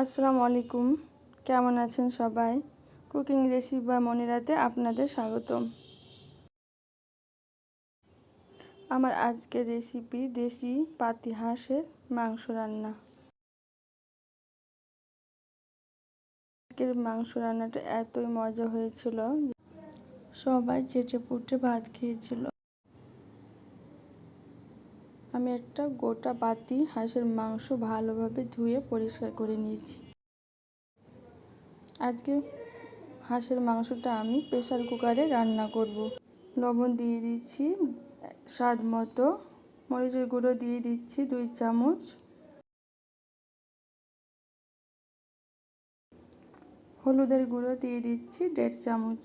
আসসালামু আলাইকুম। কেমন আছেন সবাই? কুকিং রেসিপি বা মনিরাতে আপনাদের স্বাগতম। আমার আজকের রেসিপি দেশি পাতি হাঁসের মাংস রান্না। আজকের মাংস রান্নাটা এতই মজা হয়েছিল, সবাই চেটে পুটে ভাত খেয়েছিল। আমি একটা গোটা বাতি হাঁসের মাংস ভালোভাবে ধুয়ে পরিষ্কার করে নিয়েছি। আজকে হাঁসের মাংসটা আমি প্রেশার কুকারে রান্না করব। লবণ দিয়ে দিচ্ছি স্বাদ মতো। মরিচের গুঁড়ো দিয়ে দিচ্ছি দুই চামচ। হলুদের গুঁড়ো দিয়ে দিচ্ছি দেড় চামচ।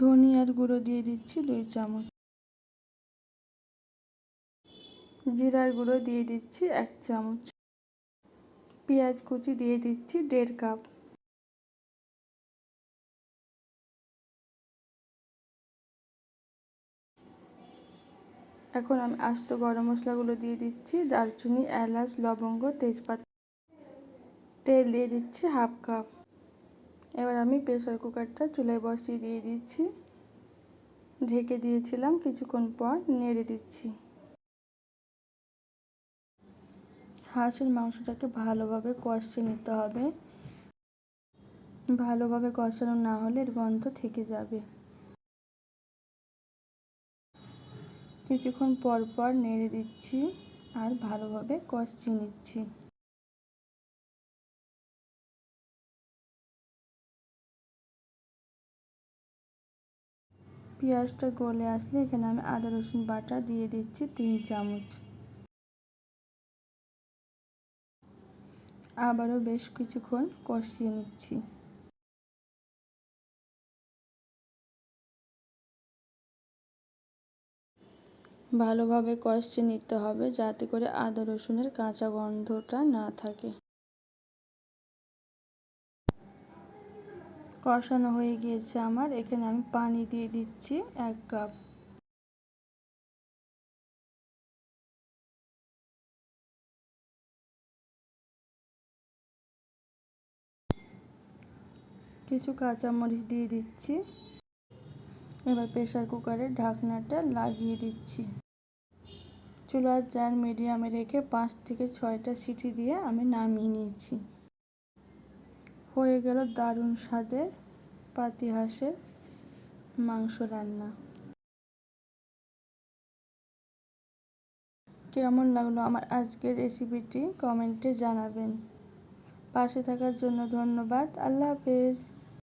ধনিয়ার গুঁড়ো দিয়ে দিচ্ছি দুই চামচ। জিরার গুঁড়ো দিয়ে দিচ্ছি এক চামচ। পেঁয়াজ কুচি দিয়ে দিচ্ছি দেড় কাপ। এখন আমি আস্ত গরম মশলাগুলো দিয়ে দিচ্ছি। দারচিনি, এলাচ, লবঙ্গ, তেজপাতা। তেল দিয়ে দিচ্ছি হাফ কাপ। এবার আমি প্রেসার কুকারটা চুলায় বসিয়ে দিয়ে দিচ্ছি। ঢেকে দিয়েছিলাম কিছুক্ষণ পর নেড়ে দিচ্ছি। হাঁসের মাংসটাকে ভালোভাবে কষে নিতে হবে। ভালোভাবে কষানো না হলে এর গন্ধ থেকে যাবে। কিছুক্ষণ পর পর নেড়ে দিচ্ছি আর ভালোভাবে কষিয়ে নিচ্ছি। পেঁয়াজটা গলে আসলে এখানে আমি আদা রসুন বাটা দিয়ে দিচ্ছি তিন চামচ। আবারও বেশ কিছুক্ষণ কষিয়ে নিচ্ছি। ভালোভাবে কষিয়ে নিতে হবে যাতে করে আদা রসুনের কাঁচা গন্ধটা না থাকে। কষানো হয়ে গিয়েছে আমার। এখানে আমি পানি দিয়ে দিচ্ছি এক কাপ। কিছু কাঁচামরিচ দিয়ে দিচ্ছি। এবার প্রেশার কুকারের ঢাকনাটা লাগিয়ে দিচ্ছি। চুলার জার মিডিয়ামে রেখে পাঁচ থেকে ছয়টা সিটি দিয়ে আমি নামিয়ে নিয়েছি। হয়ে গেল দারুণ স্বাদের পাতি হাঁসের মাংস রান্না। কেমন লাগল আমার আজকের রেসিপিটি কমেন্টে জানাবেন। পাশে থাকার জন্য ধন্যবাদ। আল্লাহ হাফেজ।